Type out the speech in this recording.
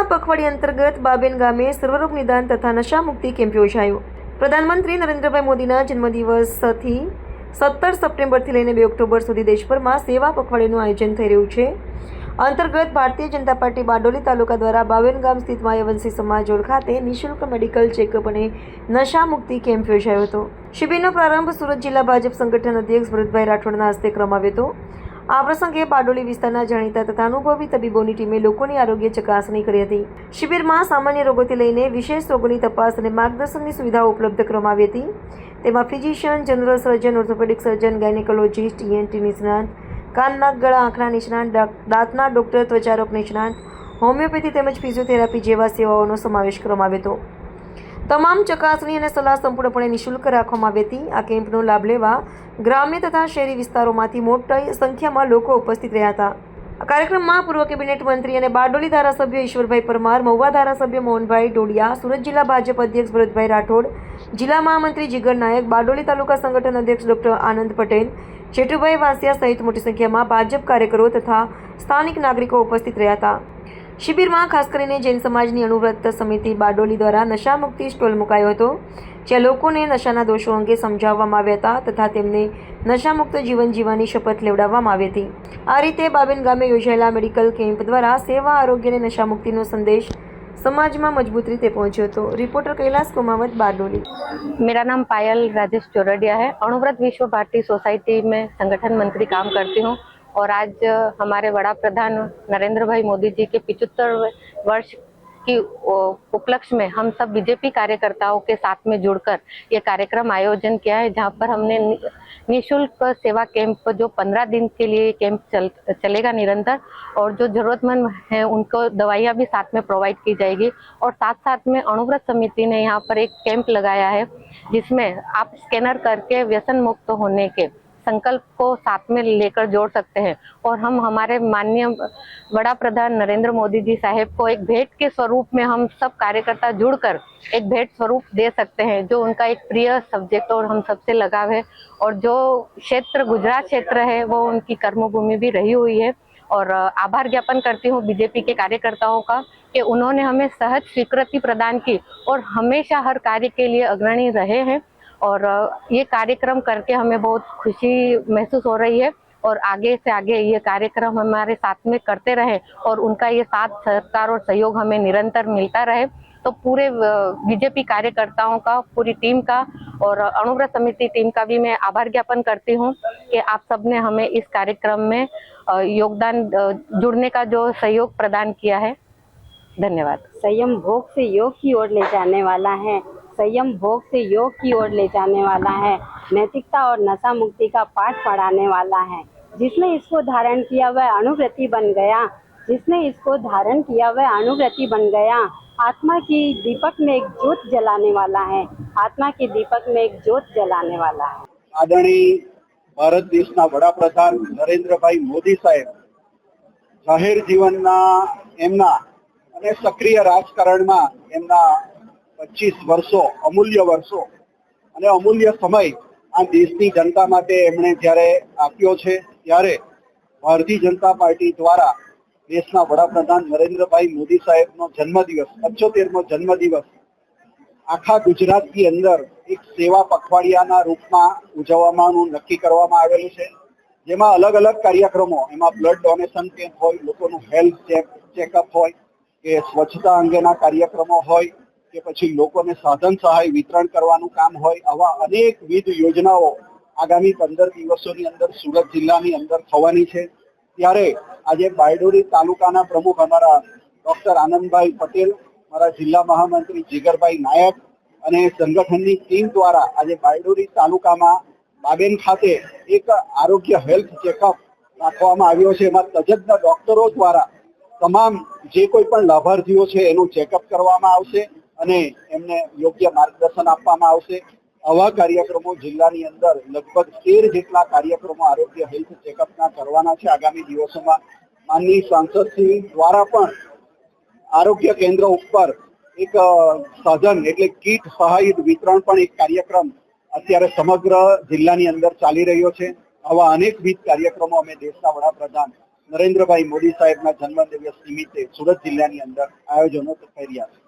સેવા પખવાડી અંતર્ગત બાબેન ગામે સર્વરોગ નિદાન તથા નશા મુક્તિ કેમ્પ યોજાયો. પ્રધાનમંત્રી નરેન્દ્રભાઈ મોદીના જન્મદિવસથી સત્તર સપ્ટેમ્બરથી લઈને બે ઓક્ટોબર સુધી દેશભરમાં સેવા પખવાડિયાનું આયોજન થઈ રહ્યું છે. અંતર્ગત ભારતીય જનતા પાર્ટી બારડોલી તાલુકા દ્વારા બાવેન ગામ સ્થિત માયાવંશી સમાજ ખાતે નિઃશુલ્ક મેડિકલ ચેકઅપ અને નશા મુક્તિ કેમ્પ યોજાયો હતો. શિબિરનો પ્રારંભ સુરત જિલ્લા ભાજપ સંગઠન અધ્યક્ષ ભરતભાઈ રાઠોડના હસ્તે કરવામાં આવ્યો હતો. આ પ્રસંગે બારડોલી વિસ્તારના જાણીતા તથા અનુભવી તબીબોની ટીમે લોકોની આરોગ્ય ચકાસણી કરી હતી. શિબિરમાં સામાન્ય રોગોથી લઈને વિશેષ રોગોની તપાસ અને માર્ગદર્શનની સુવિધાઓ ઉપલબ્ધ કરવામાં આવી હતી. તેમાં physician, general surgeon, orthopaedic surgeon, gynaecologist ENT નિષ્ણાંત કાન નાક ગળા આંખના નિષ્ણાંત દાંતના ડોક્ટર ત્વચારોગ નિષ્ણાંત, હોમિયોપેથી તેમજ ફિઝિયોથેરાપી જેવા સેવાઓનો સમાવેશ કરવામાં આવ્યો હતો. તમામ ચકાસણી અને સલાહ સંપૂર્ણપણે નિઃશુલ્ક રાખવામાં આવી હતી. આ કેમ્પનો લાભ લેવા ગ્રામ્ય તથા શહેરી વિસ્તારોમાંથી મોટી સંખ્યામાં લોકો ઉપસ્થિત રહ્યા હતા. આ કાર્યક્રમમાં પૂર્વ કેબિનેટ મંત્રી અને બારડોલી ધારાસભ્ય ઈશ્વરભાઈ પરમાર, મહુવા ધારાસભ્ય મોહનભાઈ ડોડિયા, સુરત જિલ્લા ભાજપ અધ્યક્ષ ભરતભાઈ રાઠોડ, જિલ્લા મહામંત્રી જીગર નાયક, બારડોલી તાલુકા સંગઠન અધ્યક્ષ ડોક્ટર આનંદ પટેલ, જેઠુભાઈ વાસિયા સહિત મોટી સંખ્યામાં ભાજપ કાર્યકરો તથા સ્થાનિક નાગરિકો ઉપસ્થિત રહ્યા હતા. શિબિરમાં ખાસ કરીને જૈન સમાજની અનુવ્રત સમિતિ બારડોલી દ્વારા નશા મુક્તિ સ્ટોલ મુકાયો હતો જ્યાં લોકોને નશાના દોષો અંગે સમજાવવામાં આવ્યા હતા તથા તેમને નશામુક્ત જીવન જીવવાની શપથ લેવડાવવામાં આવી હતી આ રીતે બાબેન ગામે યોજાયેલા મેડિકલ કેમ્પ દ્વારા સેવા આરોગ્ય અને નશામુક્તિનો સંદેશ સમાજમાં મજબૂત રીતે પહોંચ્યો હતો રિપોર્ટર કૈલાસ કુમાવત બારડોલી मेरा नाम पायल राजेश चौरडिया है अणुव्रत विश्व भारती सोसाइटी में संगठन मंत्री काम करती हूँ और आज हमारे बड़ा प्रधान नरेंद्र भाई मोदी जी के पिचहत्तर वर्ष की उपलक्ष्य में हम सब बीजेपी कार्यकर्ताओं के साथ में जुड़कर ये कार्यक्रम आयोजन किया है, जहाँ पर हमने निशुल्क सेवा कैंप जो पंद्रह दिन के लिए कैंप चल, चलेगा निरंतर और जो जरूरतमंद हैं उनको दवाइयाँ भी साथ में प्रोवाइड की जाएगी और साथ साथ में अणुव्रत समिति ने यहाँ पर एक कैंप लगाया है, जिसमें आप स्कैनर करके व्यसन मुक्त होने के संकल्प को साथ में लेकर जोड़ सकते हैं। और हम हमारे माननीय बड़ा प्रधान नरेंद्र मोदी जी साहेब को एक भेंट के स्वरूप में हम सब कार्यकर्ता जुड़कर एक भेंट स्वरूप दे सकते हैं, जो उनका एक प्रिय सब्जेक्ट और हम सबसे लगाव है। और जो क्षेत्र, गुजरात क्षेत्र है, वो उनकी कर्मभूमि भी रही हुई है। और आभार ज्ञापन करती हूँ बीजेपी के कार्यकर्ताओं का कि उन्होंने हमें सहज स्वीकृति प्रदान की और हमेशा हर कार्य के लिए अग्रणी रहे हैं। और ये कार्यक्रम करके हमें बहुत खुशी महसूस हो रही है और आगे से आगे ये कार्यक्रम हमारे साथ में करते रहे और उनका ये साथ सहकार और सहयोग हमें निरंतर मिलता रहे। तो पूरे बीजेपी कार्यकर्ताओं का, पूरी टीम का और अणुव्रत समिति टीम का भी मैं आभार ज्ञापन करती हूँ कि आप सबने हमें इस कार्यक्रम में योगदान जुड़ने का जो सहयोग प्रदान किया है। धन्यवाद। संयम भोग से योग की ओर ले जाने वाला है। संयम भोग से योग की ओर ले जाने वाला है नैतिकता और नशा मुक्ति का पाठ पढ़ाने वाला है जिसने इसको धारण किया वह अनुव्रति बन गया जिसने इसको धारण किया वह अनुव्रति बन गया आत्मा की दीपक में एक ज्योत जलाने वाला है आत्मा की दीपक में एक ज्योत जलाने वाला है આદરણીય ભારત દેશના વડાપ્રધાન નરેન્દ્રભાઈ મોદી સાહેબ જાહેર જીવનના એમના અને સક્રિય રાજકારણમાં એમના પચીસ વર્ષો, અમૂલ્ય વર્ષો અને અમૂલ્ય સમય આ દેશની જનતા માટે એમણે જ્યારે આપ્યો છે, ત્યારે ભારતીય જનતા પાર્ટી દ્વારા દેશના વડાપ્રધાન નરેન્દ્રભાઈ મોદી સાહેબનો જન્મદિવસ, પંચોતેરમો જન્મદિવસ આખા ગુજરાતની અંદર એક સેવા પખવાડિયાના રૂપમાં ઉજવવાનું નક્કી કરવામાં આવેલું છે. જેમાં અલગ અલગ કાર્યક્રમો, એમાં બ્લડ ડોનેશન કેમ્પ હોય, લોકોનું હેલ્થ ચેક ચેકઅપ હોય, કે સ્વચ્છતા અંગેના કાર્યક્રમો હોય કે પછી લોકોને સાધન સહાય વિતરણ કરવાનું કામ હોય આવા અનેકવિધ યોજનાઓ આગામી પંદર દિવસોની અંદર સુરત જિલ્લાની અંદર થવાની છે. ત્યારે આજે બાયડોલી તાલુકાના પ્રમુખ અમારા ડોક્ટર આનંદભાઈ પટેલ મારા જિલ્લા મહામંત્રી જીગરભાઈ નાયક અને સંગઠનની ટીમ દ્વારા આજે બાયડોલી તાલુકામાં બાબેન ખાતે એક આરોગ્ય હેલ્થ ચેકઅપ રાખવામાં આવ્યો છે. એમાં તજજ્ઞ ડોક્ટરો દ્વારા તમામ જે કોઈ પણ લાભાર્થીઓ છે એનું ચેકઅપ કરવામાં આવશે. અને એમને યોગ્ય માર્ગદર્શન આપવામાં આવશે. આવા કાર્યક્રમો જિલ્લાની અંદર લગભગ તેર જેટલા કાર્યક્રમો આરોગ્ય હેલ્થ ચેકઅપના કરવાના છે. આગામી દિવસોમાં માનની સાંસદશ્રી દ્વારા પણ આરોગ્ય કેન્દ્ર ઉપર એક સાધન એટલે કીટ સહાયિત વિતરણ પણ એક કાર્યક્રમ અત્યારે સમગ્ર જિલ્લાની અંદર ચાલી રહ્યો છે. આવા અનેકવિધ કાર્યક્રમો અમે દેશના વડાપ્રધાન નરેન્દ્રભાઈ મોદી સાહેબના જન્મદિવસ નિમિત્તે સુરત જિલ્લાની અંદર આયોજનો કર્યા છે